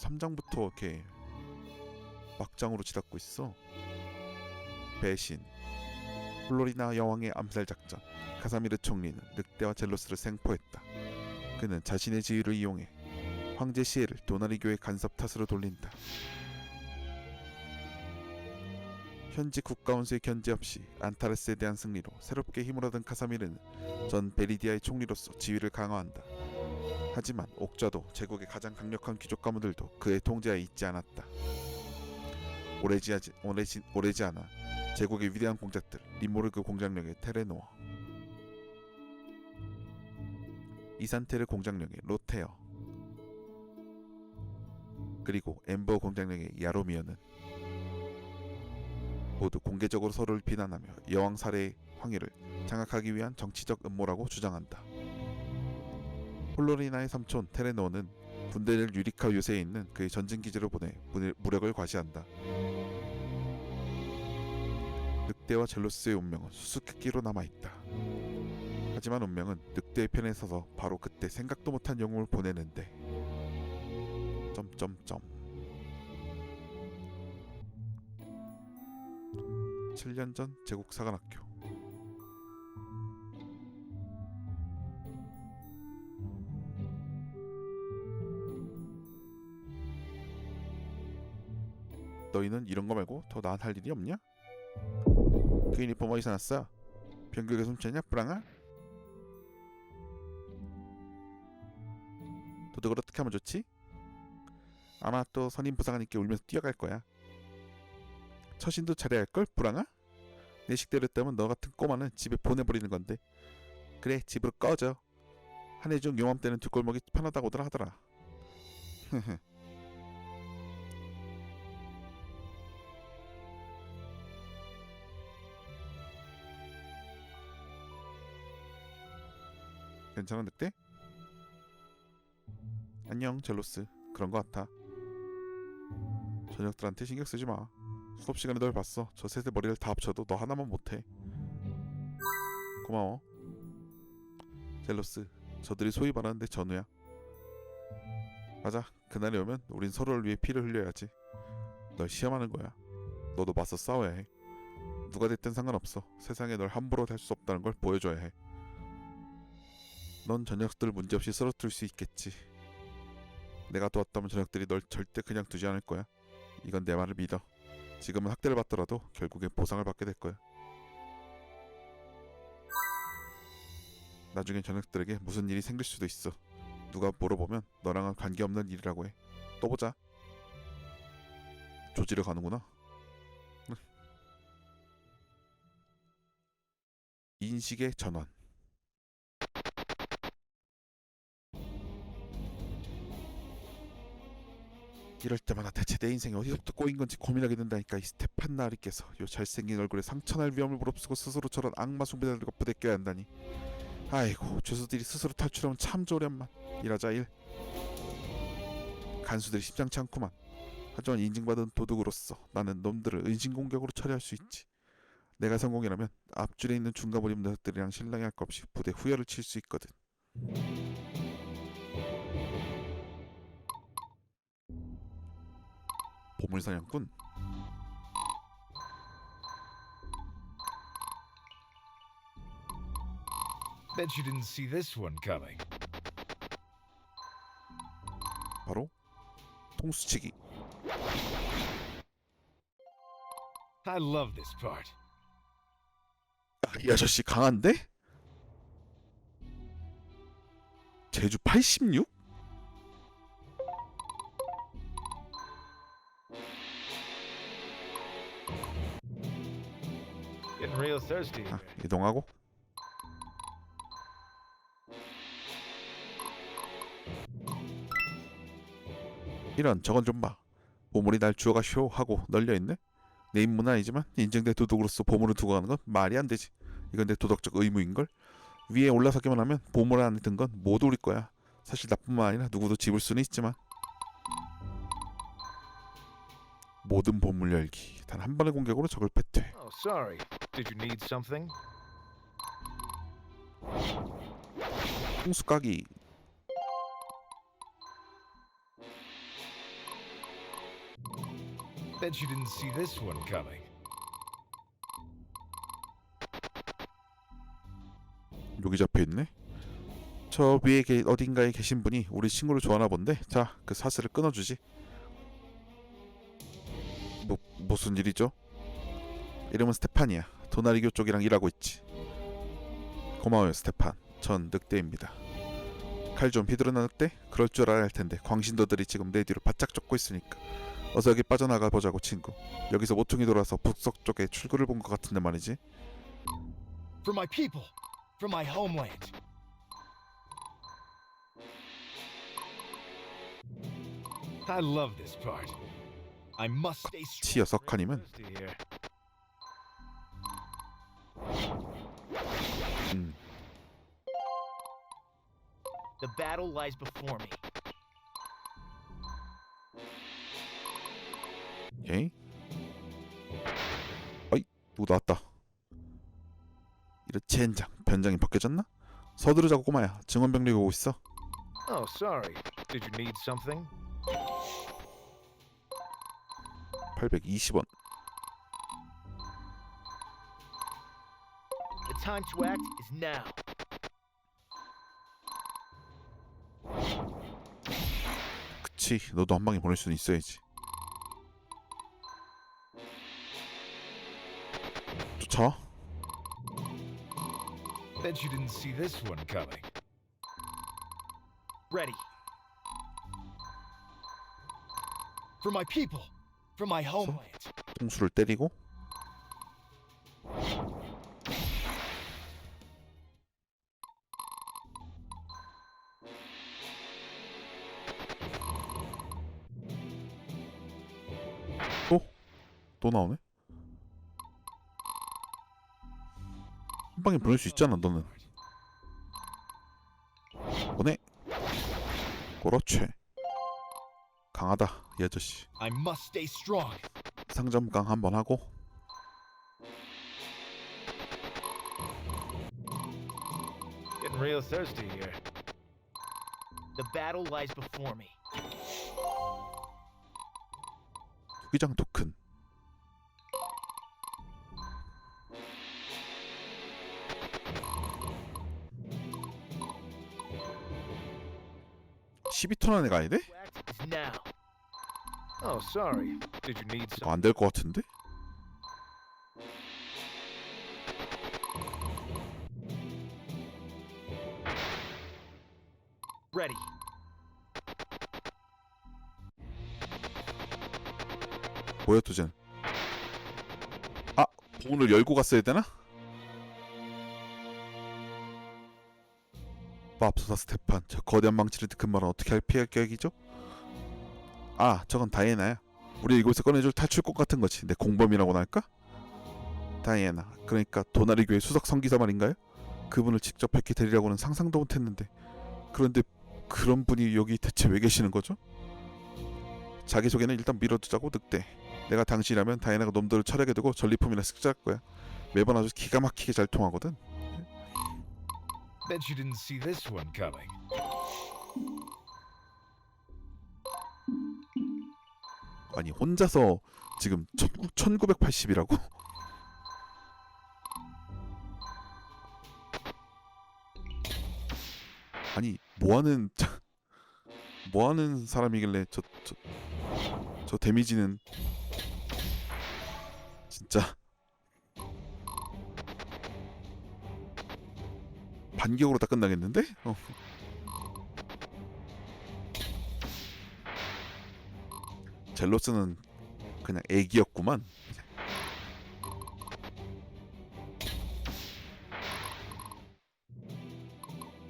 삼장부터 이렇게 막장으로 치닫고 있어. 배신. 플로리나 여왕의 암살 작전. 카사미르 총리는 늑대와 젤로스를 생포했다. 그는 자신의 지위를 이용해 황제 시에를 도나리교의 간섭 탓으로 돌린다. 현지 국가원수의 견제 없이 안타레스에 대한 승리로 새롭게 힘을 얻은 카사미르는 전 베리디아의 총리로서 지위를 강화한다. 하지만 옥자도 제국의 가장 강력한 귀족 가문들도 그의 통제하에 있지 않았다. 오래지, 오래지, 오래지 않아 제국의 위대한 공작들 리모르그 공장령의 테레노어 이산테르 공장령의 로테어 그리고 엠버 공장령의 야로미어는 모두 공개적으로 서로를 비난하며 여왕 살해의 황해를 장악하기 위한 정치적 음모라고 주장한다. 폴로리나의 삼촌 테레노는 군대를 유리카 요새에 있는 그의 전진 기지로 보내 무- 무력을 과시한다. 늑대와 젤로스의 운명은 수수께끼로 남아 있다. 하지만 운명은 늑대의 편에 서서 바로 그때 생각도 못한 영웅을 보내는데. 점점점. 7년 전 제국 사관학교. 너희는 이런 거 말고 더 나은 할 일이 없냐? 그 유니폼 어디서 났어? 병국에 숨쳤냐 뿌랑아? 도둑을 어떻게 하면 좋지? 아마 또 선임 부사관님께 울면서 뛰어갈 거야 처신도 잘해야 할걸 뿌랑아? 내 식대로 했다면 너 같은 꼬마는 집에 보내버리는 건데. 그래 집으로 꺼져. 한해중 요맘때는 뒷골목이 편하다고들 하더라. 괜찮아 늑대? 안녕 젤로스. 그런 거 같아. 저녁들한테 신경 쓰지 마 수업 시간에 널 봤어. 저 셋의 머리를 다 합쳐도 너 하나만 못해. 고마워. 젤로스 저들이 소위 말하는데 전우야. 맞아. 그날이 오면 우린 서로를 위해 피를 흘려야지. 널 시험하는 거야. 너도 맞서 싸워야 해. 누가 됐든 상관없어. 세상에 널 함부로 할 수 없다는 걸 보여줘야 해. 넌 저녁들 문제없이 쓰러뜨릴 수 있겠지. 내가 도왔다면 저녁들이 널 절대 그냥 두지 않을 거야. 이건 내 말을 믿어. 지금은 학대를 받더라도 결국엔 보상을 받게 될 거야. 나중엔 저녁들에게 무슨 일이 생길 수도 있어. 누가 물어보면 너랑은 관계없는 일이라고 해. 또 보자. 조지러 가는구나. 인식의 전환. 이럴 때마다 대체 내 인생이 어디서부터 꼬인 건지 고민하게 된다니까 이 스테판 나리께서 요 잘생긴 얼굴에 상처날 위험을 무릅쓰고 스스로 저런 악마 숭배자들과 부대껴야 한다니. 아이고 죄수들이 스스로 탈출하면 참 조련만 일하자 일. 간수들이 심상치 않구만. 하지만 인증받은 도둑으로서 나는 놈들을 은신공격으로 처리할 수 있지. 내가 성공이라면 앞줄에 있는 입는 녀석들이랑 신랑이 할 것 없이 부대 후열을 칠 수 있거든 보물사냥꾼 Bet you didn't see this one coming. 바로 통수치기 I love this part. 야, 이 아저씨 강한데? 제주 86? 아, 이동하고. 이런 저건 좀 봐. 보물이 날 주워가쇼 하고 널려있네? 내 임무는 아니지만 인증된 도둑으로서 보물을 두고 가는 건 말이 안 되지. 이건 내 도덕적 의무인걸? 위에 올라서기만 하면 보물 안에 든 건 모두 우리 거야. 사실 나뿐만 아니라 누구도 집을 수는 있지만. 모든 보물 열기. 단 한 번의 공격으로 적을 패퇴. Oh, sorry. Did you need something? 홍수 까기 Bet you didn't see this one coming. 여기 잡혀 있네. 저 위에 계, 어딘가에 계신 분이 우리 친구를 좋아하나 본데. 자, 그 사슬을 끊어주지. 뭐 무슨 일이죠? 이름은 스테판이야. 도나리교 쪽이랑 일하고 있지. 고마워요, 스테판. 전 늑대입니다. 칼 좀 휘두르나 늑대? 그럴 줄 알아야 할 텐데 광신도들이 지금 내 뒤로 바짝 쫓고 있으니까 어서 여기 빠져나가 보자고 친구. 여기서 모퉁이 돌아서 북석 쪽에 출구를 본 것 같은데 말이지. For my people, for my homeland. I love this part. I must stay 치여 strong. 석하님은 Thirsty here. 음, The battle lies before me. 오케이. 어이, 누구 나왔다. 이런 젠장, 변장이 벗겨졌나? 서두르자고 꼬마야. 증원 병력이 오고 있어. Oh, sorry. Did you need something? 820원. time to act is now. 그치, 너도 한 방에 보낼 수는 있어야지. 쫓아와. Bet you didn't see this one coming. Ready. For my people, for my homeland. 똥수를 때리고 또 나오네? 한 방에 보낼 수 있잖아 너는 보내 그렇지 강하다 이 아저씨 I must stay strong. 상점강 한번 하고 Getting real thirsty here. The battle lies before me. 투기장 토큰 (12톤) 안에 가야 돼? Oh, sorry. Did you need 이거 some? 안될 것 같은데? Ready. 뭐야 도전 아 문을 열고 갔어야 되나? 맙소사 스테판 저 거대한 망치를 큰 말은 어떻게 할 피할 계획이죠? 아 저건 다이애나야 우리 이곳에 꺼내줄 탈출곡 같은 거지 내 공범이라고나 할까? 다이애나 그러니까 도나리 교회 수석 성기사 말인가요? 그분을 직접 뵙게 되리라고는 상상도 못했는데 그런데 그런 분이 여기 대체 왜 계시는 거죠? 자기소개는 일단 밀어두자고 늑대 내가 당신이라면 다이애나가 놈들을 철학에 두고 전리품이나 습작할 거야. 매번 아주 기가 막히게 잘 통하거든. Bet you didn't see this one coming. 아니 혼자서 지금 1980이라고? 아니 뭐하는 뭐하는 사람이길래 저 저 저 데미지는 진짜 반격으로 다 끝나겠는데? 어. 젤로스는 그냥 애기였구만.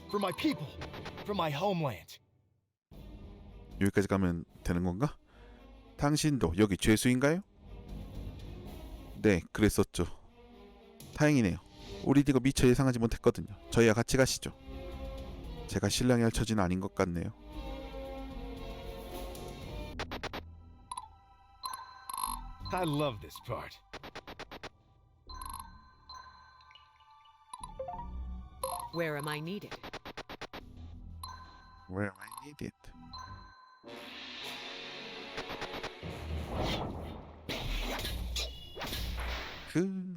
For my people, for my homeland. 여기까지 가면 되는 건가? 당신도 여기 죄수인가요? 네, 그랬었죠. 다행이네요. 우리 이거 미처 예상하지 못했거든요. 저희와 같이 가시죠. 제가 신랑이 할 처지는 아닌 것 같네요. I love this part. Where am I needed? Where I need it. 그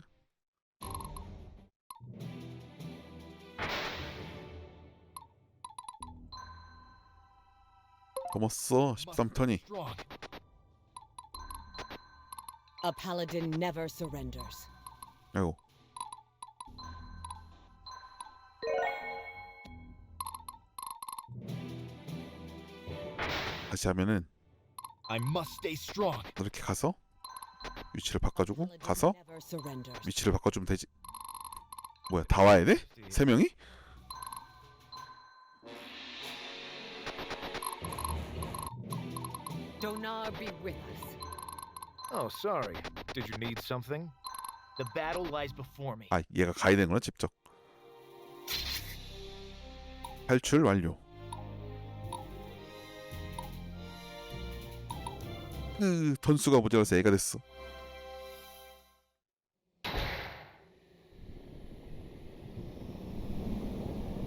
넘었어 13턴이 Strong. A paladin never surrenders. 아이고 다시 하면은 I must stay strong. 이렇게 가서 위치를 바꿔주고 Paladin 가서 never surrenders. 위치를 바꿔주면 되지 뭐야 다 와야 돼? 세 명이? Be with us. Oh, sorry. Did you need something? The battle lies before me. 아 얘가 가야 되는구나 직접 탈출 완료 으 턴수가 모자라서 애가 됐어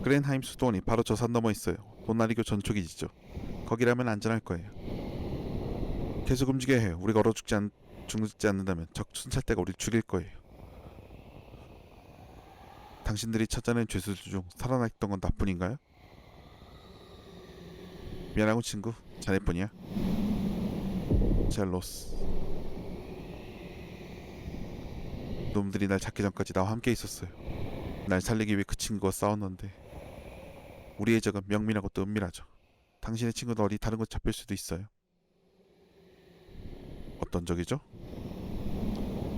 그랜하임 수도원이 바로 저산 너머 있어요 도나리교 전초기지죠 거기라면 안전할 거예요 계속 움직여야 해요. 우리가 얼어 죽지, 않, 죽지 않는다면 적 순찰대가 우리 죽일 거예요. 당신들이 찾아낸 죄수들 중 살아났던 건 나뿐인가요? 미안하고 친구. 자네뿐이야. 젤로스 놈들이 날 잡기 전까지 나와 함께 있었어요. 날 살리기 위해 그 친구와 싸웠는데 우리의 적은 명민하고 또 은밀하죠. 당신의 친구도 어디 다른 곳 잡힐 수도 있어요 어떤 적이죠?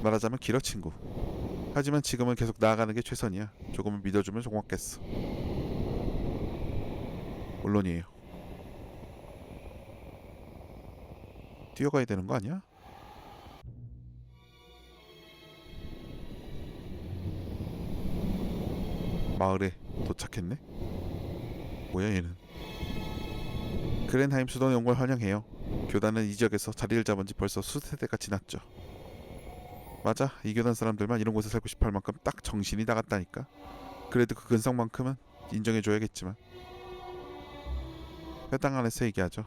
말하자면 길어 친구 하지만 지금은 계속 나아가는 게 최선이야. 조금은 믿어주면 고맙겠어. 물론이에요. 뛰어가야 되는 거 아니야? 마을에 도착했네. 뭐야 얘는? 그랜하임 온걸 환영해요. 교단은 이 지역에서 자리를 잡은 지 벌써 수세대가 지났죠. 맞아 이 교단 사람들만 이런 곳에 살고 싶어 할 만큼 딱 정신이 나갔다니까. 그래도 그 근성만큼은 인정해줘야겠지만. 회당 안에서 얘기하죠.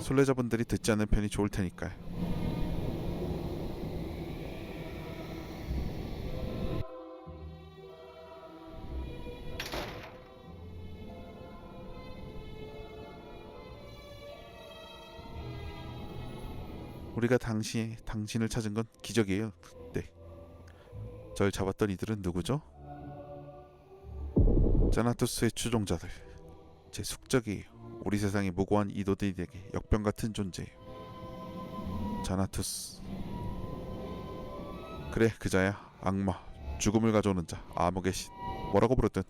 순례자분들이 듣지 않는 편이 좋을 테니까요 우리가 당시 당신을 찾은 건 기적이에요. 네. 절 잡았던 이들은 누구죠? 자나투스의 추종자들. 제 숙적이에요. 우리 세상의 무고한 이도들에게 역병 같은 존재예요. 자나투스. 그래 그자야. 악마. 죽음을 가져오는 자. 암흑의 신. 뭐라고 부르든.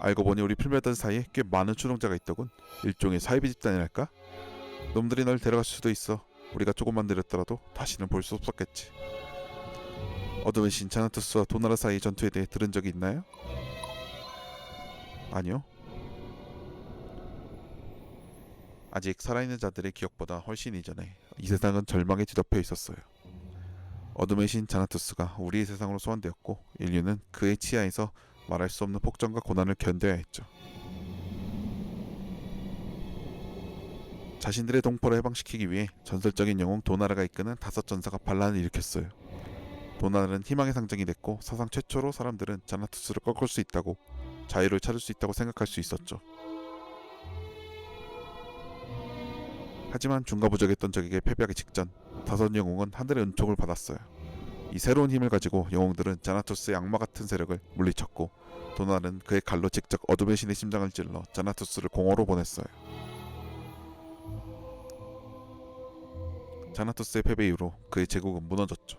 알고 보니 우리 필멸단 사이에 꽤 많은 추종자가 있더군. 일종의 사이비 집단이랄까? 놈들이 널 데려갈 수도 있어. 우리가 조금만 느렸더라도 다시는 볼 수 없었겠지. 어둠의 신 자나투스와 도나라 사이의 전투에 대해 들은 적이 있나요? 아니요. 아직 살아있는 자들의 기억보다 훨씬 이전에 이 세상은 절망에 뒤덮여 있었어요. 어둠의 신 자나투스가 우리의 세상으로 소환되었고 인류는 그의 치하에서 말할 수 없는 폭정과 고난을 견뎌야 했죠. 자신들의 동포를 해방시키기 위해 전설적인 영웅 도나르가 이끄는 다섯 전사가 반란을 일으켰어요. 도나르는 희망의 상징이 됐고 사상 최초로 사람들은 자나투스를 꺾을 수 있다고 자유를 찾을 수 있다고 생각할 수 있었죠. 하지만 중과부적했던 적에게 패배하기 직전 다섯 영웅은 하늘의 은총을 받았어요. 이 새로운 힘을 가지고 영웅들은 자나투스의 악마 같은 세력을 물리쳤고 도나르는 그의 칼로 직접 어둠의 신의 심장을 찔러 자나투스를 공허로 보냈어요. 자나투스의 패배 이후로 그의 제국은 무너졌죠.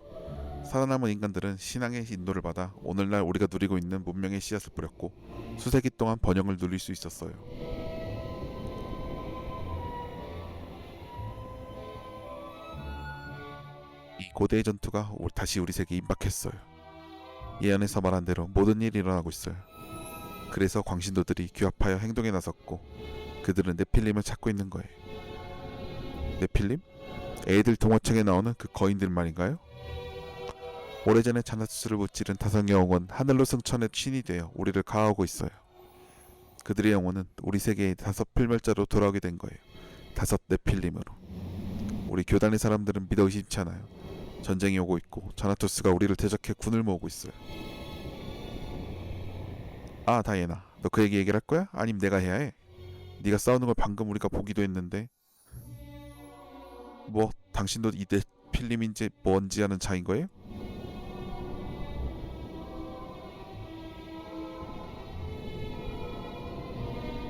살아남은 인간들은 신앙의 인도를 받아 오늘날 우리가 누리고 있는 문명의 씨앗을 뿌렸고 수세기 동안 번영을 누릴 수 있었어요. 이 고대의 전투가 올- 다시 우리 세계에 임박했어요. 예언에서 말한 대로 모든 일이 일어나고 있어요. 그래서 광신도들이 규합하여 행동에 나섰고 그들은 네필림을 찾고 있는 거예요. 네필림? 애들 동화책에 나오는 그 거인들 말인가요? 오래전에 자나투스를 무찌른 다섯 영웅은 하늘로 승천의 신이 되어 우리를 가하고 있어요. 그들의 영혼은 우리 세계의 다섯 필멸자로 돌아오게 된 거예요. 다섯 네필림으로. 우리 교단의 사람들은 믿어 의심치 않아요. 전쟁이 오고 있고 자나투스가 우리를 대적해 군을 모으고 있어요. 아 다이애나, 너 그 얘기 얘기를 할 거야? 아니면 내가 해야 해? 네가 싸우는 걸 방금 우리가 보기도 했는데 뭐 당신도 이 네필림인지 뭔지 아는 자인 거예요?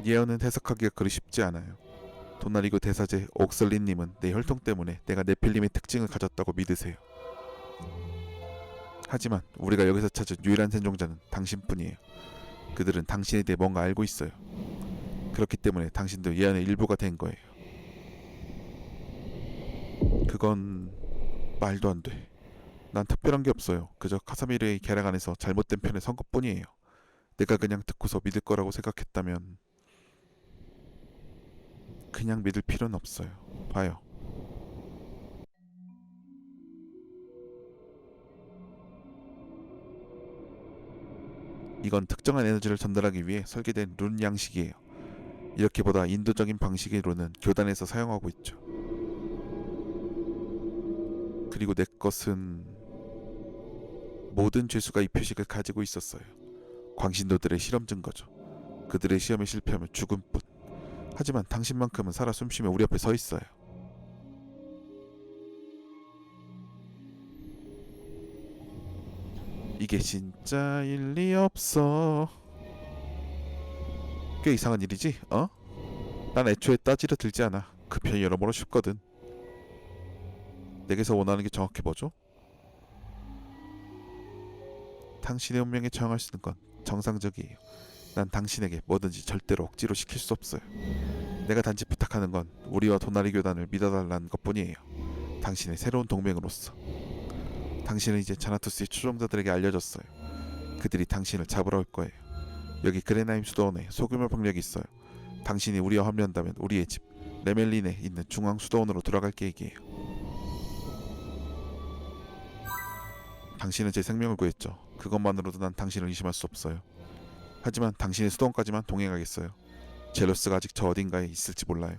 예언은 해석하기가 그리 쉽지 않아요. 도나리고 대사제 옥슬리님은 내 혈통 때문에 내가 네필림의 특징을 가졌다고 믿으세요. 하지만 우리가 여기서 찾은 유일한 생존자는 당신뿐이에요. 그들은 당신에 대해 뭔가 알고 있어요. 그렇기 때문에 당신도 예언의 일부가 된 거예요. 그건 말도 안 돼. 난 특별한 게 없어요. 그저 카사미르의 계략 안에서 잘못된 편에 선 것뿐이에요. 내가 그냥 듣고서 믿을 거라고 생각했다면 그냥 믿을 필요는 없어요. 봐요. 이건 특정한 에너지를 전달하기 위해 설계된 룬 양식이에요. 이렇게 보다 인도적인 방식의 룬은 교단에서 사용하고 있죠. 그리고 내 것은 모든 죄수가 이 표식을 가지고 있었어요. 광신도들의 실험 증거죠. 그들의 시험에 실패하면 죽음 뿐. 하지만 당신만큼은 살아 숨쉬며 우리 앞에 서 있어요. 이게 진짜 일리 없어. 꽤 이상한 일이지, 어? 난 애초에 따지려 들지 않아. 그 편이 여러모로 쉽거든. 내게서 원하는 게 정확히 뭐죠? 당신의 운명에 저항할 수 있는 건 정상적이에요. 난 당신에게 뭐든지 절대로 억지로 시킬 수 없어요. 내가 단지 부탁하는 건 우리와 도나리 교단을 믿어달라는 것뿐이에요. 당신의 새로운 동맹으로서. 당신은 이제 자나투스의 추종자들에게 알려졌어요. 그들이 당신을 잡으러 올 거예요. 여기 그레나임 수도원에 소규모 병력이 있어요. 당신이 우리와 합류한다면 우리의 집 레멜린에 있는 중앙 수도원으로 돌아갈 계획이에요. 당신은 제 생명을 구했죠. 그것만으로도 난 당신을 의심할 수 없어요. 하지만 당신의 수도원까지만 동행하겠어요. 제로스가 아직 저 어딘가에 있을지 몰라요.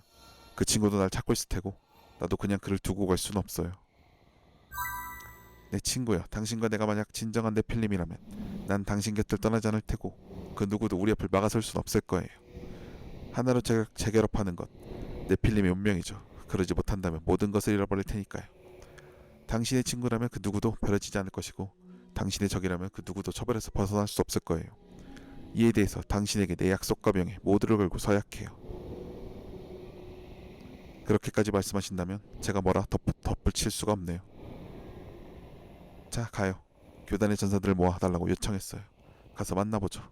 그 친구도 날 찾고 있을 테고 나도 그냥 그를 두고 갈 수는 없어요. 내 친구야, 당신과 내가 만약 진정한 내 필름이라면 난 당신 곁을 떠나지 않을 테고 그 누구도 우리 앞을 막아설 수는 없을 거예요. 하나로 재, 재결합하는 것, 내 필름의 운명이죠. 그러지 못한다면 모든 것을 잃어버릴 테니까요. 당신의 친구라면 그 누구도 버려지지 않을 것이고 당신의 적이라면 그 누구도 처벌에서 벗어날 수 없을 거예요. 이에 대해서 당신에게 내 약속과 명예 모두를 걸고 서약해요. 그렇게까지 말씀하신다면 제가 뭐라 덧, 덧붙일 수가 없네요. 자 가요. 교단의 전사들을 모아달라고 요청했어요. 가서 만나보죠.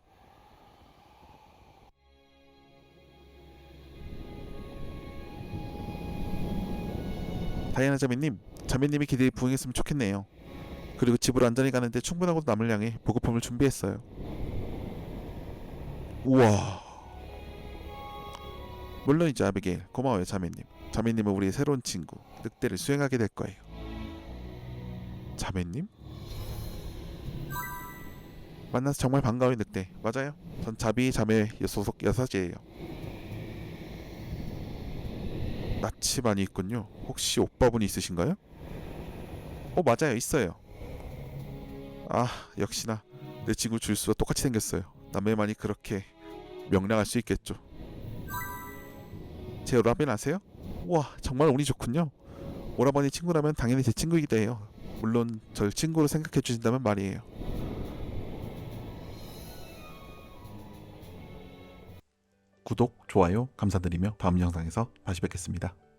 다이애나 자매님, 자매님이 기대에 부응했으면 좋겠네요. 그리고 집으로 안전히 가는데 충분하고 남을 향해 보급품을 준비했어요. 우와. 물론이죠 아비게일 고마워요 자매님. 자매님은 우리의 새로운 친구 늑대를 수행하게 될 거예요. 자매님? 만나서 정말 반가워요 늑대. 맞아요. 전 자비 자매 소속 여사제예요. 낯이 많이 있군요. 혹시 오빠분이 있으신가요? 어 맞아요 있어요. 아 역시나 내 친구 줄수와 똑같이 생겼어요. 남매만이 그렇게 명랑할 수 있겠죠. 제 오라버니 아세요? 우와 정말 운이 좋군요. 오라버니 친구라면 당연히 제 친구이기도 해요. 물론 절 친구로 생각해 주신다면 말이에요. 구독, 좋아요 감사드리며 다음 영상에서 다시 뵙겠습니다. 끝.